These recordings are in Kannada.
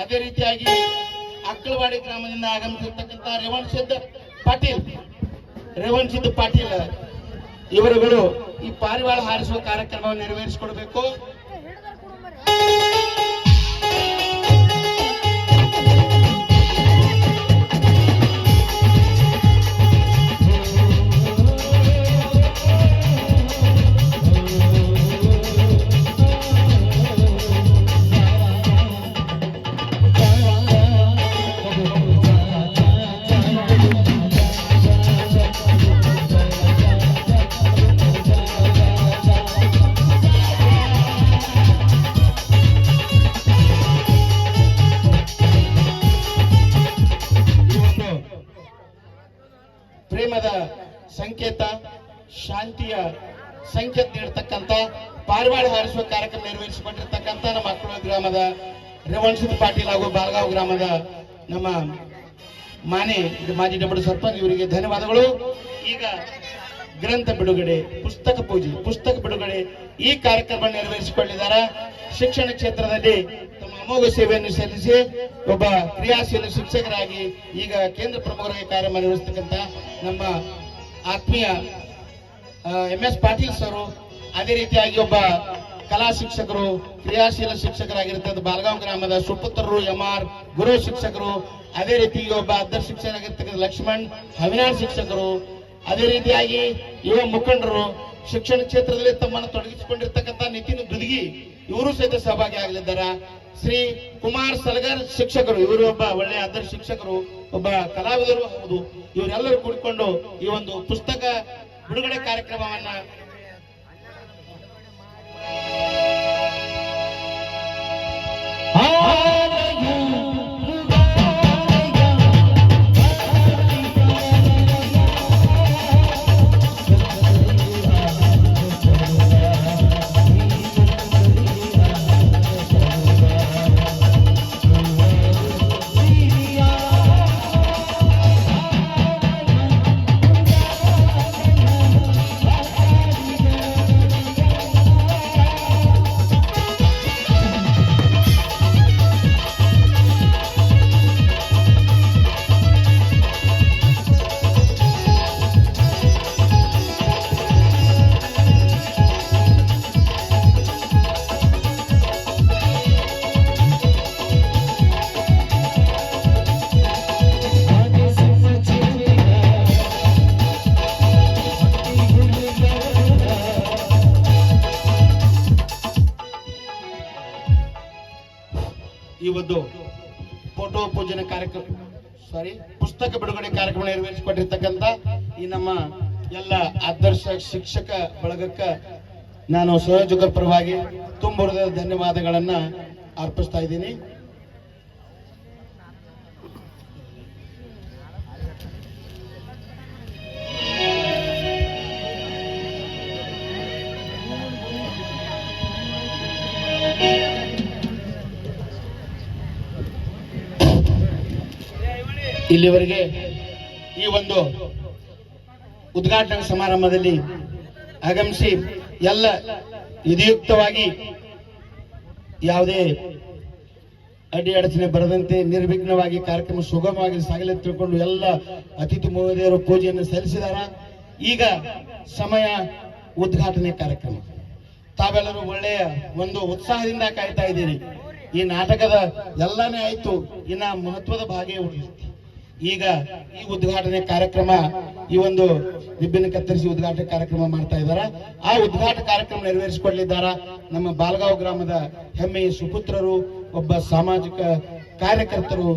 ಅದೇ ರೀತಿಯಾಗಿ ಅಕ್ಕಳವಾಡಿ ಗ್ರಾಮದಿಂದ ಆಗಮಿಸಿರ್ತಕ್ಕಂಥ ರೇವಣ್ ಸಿದ್ದ ಪಾಟೀಲ್, ರೇವಣ್ ಪಾಟೀಲ್, ಇವರುಗಳು ಈ ಪಾರಿವಾಳ ಹಾರಿಸುವ ಕಾರ್ಯಕ್ರಮವನ್ನು ನೆರವೇರಿಸಿಕೊಡ್ಬೇಕು. ಶಾಂತಿಯ ಸಂಕೇತ ನೀಡತಕ್ಕಂತ ಪಾರಿವಾಳ ಹಾರಿಸುವ ಕಾರ್ಯಕ್ರಮ ನೆರವೇರಿಸಿಕೊಂಡಿರ್ತಕ್ಕಂಥ ನಮ್ಮ ಅಕ್ಕಳ ಗ್ರಾಮದ ರೇವಣಸಿದ್ದ ಪಾಟೀಲ್ ಹಾಗೂ ಬಾಲಗಾಂವ್ ಗ್ರಾಮದ ನಮ್ಮ ಮಾನೆ ಮಾಜಿ ಡಬ್ಬಡ ಸರ್ಪಂಚ್ ಇವರಿಗೆ ಧನ್ಯವಾದಗಳು. ಈಗ ಗ್ರಂಥ ಬಿಡುಗಡೆ, ಪುಸ್ತಕ ಪೂಜೆ, ಪುಸ್ತಕ ಬಿಡುಗಡೆ ಈ ಕಾರ್ಯಕ್ರಮ ನೆರವೇರಿಸಿಕೊಂಡಿದ್ದಾರೆ ಶಿಕ್ಷಣ ಕ್ಷೇತ್ರದಲ್ಲಿ ತಮ್ಮ ಅಮೋಘ ಸೇವೆಯನ್ನು ಸಲ್ಲಿಸಿ ಒಬ್ಬ ಕ್ರಿಯಾಶೀಲ ಶಿಕ್ಷಕರಾಗಿ ಈಗ ಕೇಂದ್ರ ಪ್ರಮುಖರಾಗಿ ಕಾರ್ಯನಿರ್ವಹಿಸ್ತಕ್ಕಂಥ ನಮ್ಮ ಆತ್ಮೀಯ ಎಂ ಎಸ್ ಪಾಟೀಲ್ ಸರು ಅದೇ ರೀತಿಯಾಗಿ ಒಬ್ಬ ಕಲಾ ಶಿಕ್ಷಕರು, ಕ್ರಿಯಾಶೀಲ ಶಿಕ್ಷಕರಾಗಿರ್ತದ ಬಾಲಗಾಂವ್ ಗ್ರಾಮದ ಸುಪುತ್ರರು ಎಂ ಆರ್ ಗುರು ಶಿಕ್ಷಕರು, ಅದೇ ರೀತಿ ಒಬ್ಬ ಅರ್ಧ ಶಿಕ್ಷಕರಾಗಿರ್ತಕ್ಕಂಥ ಲಕ್ಷ್ಮಣ್ ಹವಿನಾಳ್ ಶಿಕ್ಷಕರು, ಅದೇ ರೀತಿಯಾಗಿ ಯುವ ಮುಖಂಡರು, ಶಿಕ್ಷಣ ಕ್ಷೇತ್ರದಲ್ಲಿ ತಮ್ಮನ್ನು ತೊಡಗಿಸಿಕೊಂಡಿರ್ತಕ್ಕಂಥ ನಿತಿನ್ ಗುದಗಿ, ಇವರು ಸಹಿತ ಸಹಭಾಗಿ ಆಗಲಿದ್ದಾರೆ ಶ್ರೀ ಕುಮಾರ್ ಸಲಗರ್ ಶಿಕ್ಷಕರು, ಇವರು ಒಬ್ಬ ಒಳ್ಳೆಯ ಆದರ್ಶ ಶಿಕ್ಷಕರು, ಒಬ್ಬ ಕಲಾವಿದರು ಹೌದು. ಇವರೆಲ್ಲರೂ ಕೂಡಿಕೊಂಡು ಈ ಒಂದು ಪುಸ್ತಕ ಬಿಡುಗಡೆ ಕಾರ್ಯಕ್ರಮವನ್ನ ಈ ಒಂದು ಫೋಟೋ ಪೂಜನೆ ಕಾರ್ಯಕ್ರಮ ಸಾರಿ ಪುಸ್ತಕ ಬಿಡುಗಡೆ ಕಾರ್ಯಕ್ರಮ ನೆರವೇರಿಸಿಕೊಟ್ಟಿರ್ತಕ್ಕಂಥ ಈ ನಮ್ಮ ಎಲ್ಲ ಆದರ್ಶ ಶಿಕ್ಷಕ ಬಳಗಕ್ಕ ನಾನು ಸಂಯೋಜಕರ ಪರವಾಗಿ ತುಂಬ ಹೃದಯ ಧನ್ಯವಾದಗಳನ್ನ ಅರ್ಪಿಸ್ತಾ ಇದ್ದೀನಿ. ಇಲ್ಲಿವರೆಗೆ ಈ ಒಂದು ಉದ್ಘಾಟನಾ ಸಮಾರಂಭದಲ್ಲಿ ಆಗಮಿಸಿ ಎಲ್ಲ ವಿಧಿಯುಕ್ತವಾಗಿ ಯಾವುದೇ ಅಡ್ಡಿ ಅಡಚಣೆ ಬರದಂತೆ ನಿರ್ವಿಘ್ನವಾಗಿ ಕಾರ್ಯಕ್ರಮ ಸುಗಮವಾಗಿ ಸಾಗಲಿ ತಿಳ್ಕೊಂಡು ಎಲ್ಲ ಅತಿಥಿ ಮಹೋದಯರು ಪೂಜೆಯನ್ನು ಸಲ್ಲಿಸಿದಾರ. ಈಗ ಸಮಯ ಉದ್ಘಾಟನೆ ಕಾರ್ಯಕ್ರಮ. ತಾವೆಲ್ಲರೂ ಒಳ್ಳೆಯ ಒಂದು ಉತ್ಸಾಹದಿಂದ ಕಾಯ್ತಾ ಇದ್ದೀರಿ. ಈ ನಾಟಕದ ಎಲ್ಲಾನೇ ಆಯ್ತು, ಇನ್ನ ಮಹತ್ವದ ಭಾಗೇ ಉಳಿಯುತ್ತೆ. ಈಗ ಈ ಉದ್ಘಾಟನೆ ಕಾರ್ಯಕ್ರಮ, ಈ ಒಂದು ದಿಬ್ಬಿನ ಕತ್ತರಿಸಿ ಉದ್ಘಾಟನೆ ಕಾರ್ಯಕ್ರಮ ಮಾಡ್ತಾ ಇದ್ದಾರೆ ಆ ಉದ್ಘಾಟನೆ ಕಾರ್ಯಕ್ರಮ ನೆರವೇರಿಸಿಕೊಳ್ಳಿದ್ದಾರೆ ನಮ್ಮ ಬಾಲ್ಗಾವ್ ಗ್ರಾಮದ ಹೆಮ್ಮೆಯ ಸುಪುತ್ರರು, ಒಬ್ಬ ಸಾಮಾಜಿಕ ಕಾರ್ಯಕರ್ತರು,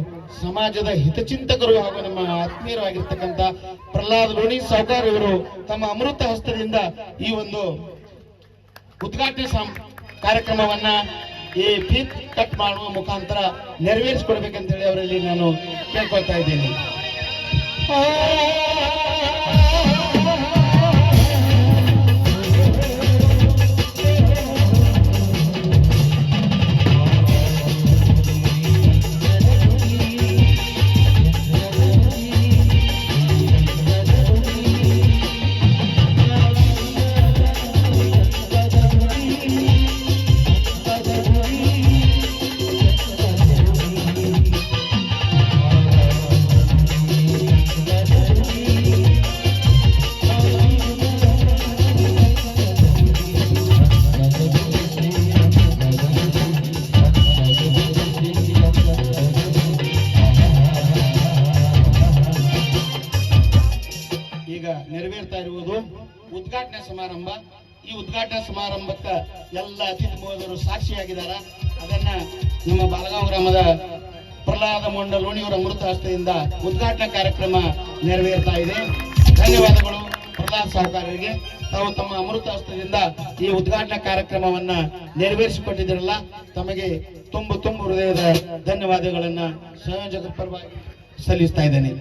ಸಮಾಜದ ಹಿತಚಿಂತಕರು ಹಾಗೂ ನಮ್ಮ ಆತ್ಮೀಯರಾಗಿರ್ತಕ್ಕಂಥ ಪ್ರಹ್ಲಾದ್ ಲೋಣಿ ಸಾವುಕಾರ್ ಇವರು ತಮ್ಮ ಅಮೃತ ಹಸ್ತದಿಂದ ಈ ಒಂದು ಉದ್ಘಾಟನೆ ಕಾರ್ಯಕ್ರಮವನ್ನ ಈ ಪೀಕ್ ಕಟ್ ಮಾಡುವ ಮುಖಾಂತರ ನೆರವೇರಿಸಿಕೊಡ್ಬೇಕಂತ ಹೇಳಿ ಅವರಲ್ಲಿ ನಾನು ಕೇಳ್ಕೊಳ್ತಾ ಇದ್ದೀನಿ. ಉದ್ಘಾಟನಾ ಸಮಾರಂಭ. ಈ ಉದ್ಘಾಟನಾ ಸಮಾರಂಭಕ್ಕ ಎಲ್ಲ ಅತಿಥಿ ಮೋದರು ಸಾಕ್ಷಿಯಾಗಿದ್ದಾರೆ. ಅದನ್ನ ನಮ್ಮ ಬಾಲಗಾಂವ್ ಗ್ರಾಮದ ಪ್ರಹ್ಲಾದ ಮಂಡಲೋಣಿಯವರ ಅಮೃತ ಹಸ್ತದಿಂದ ಉದ್ಘಾಟನಾ ಕಾರ್ಯಕ್ರಮ ನೆರವೇರ್ತಾ ಇದೆ. ಧನ್ಯವಾದಗಳು ಪ್ರಹ್ಲಾದ್ ಸಹಕಾರರಿಗೆ. ತಾವು ತಮ್ಮ ಅಮೃತ ಹಸ್ತದಿಂದ ಈ ಉದ್ಘಾಟನಾ ಕಾರ್ಯಕ್ರಮವನ್ನ ನೆರವೇರಿಸಿಕೊಟ್ಟಿದ್ದೀರಲ್ಲ, ತಮಗೆ ತುಂಬು ತುಂಬು ಹೃದಯದ ಧನ್ಯವಾದಗಳನ್ನ ಸಂಯೋಜಕ ಪರವಾಗಿ ಸಲ್ಲಿಸ್ತಾ ಇದ್ದೇನೆ.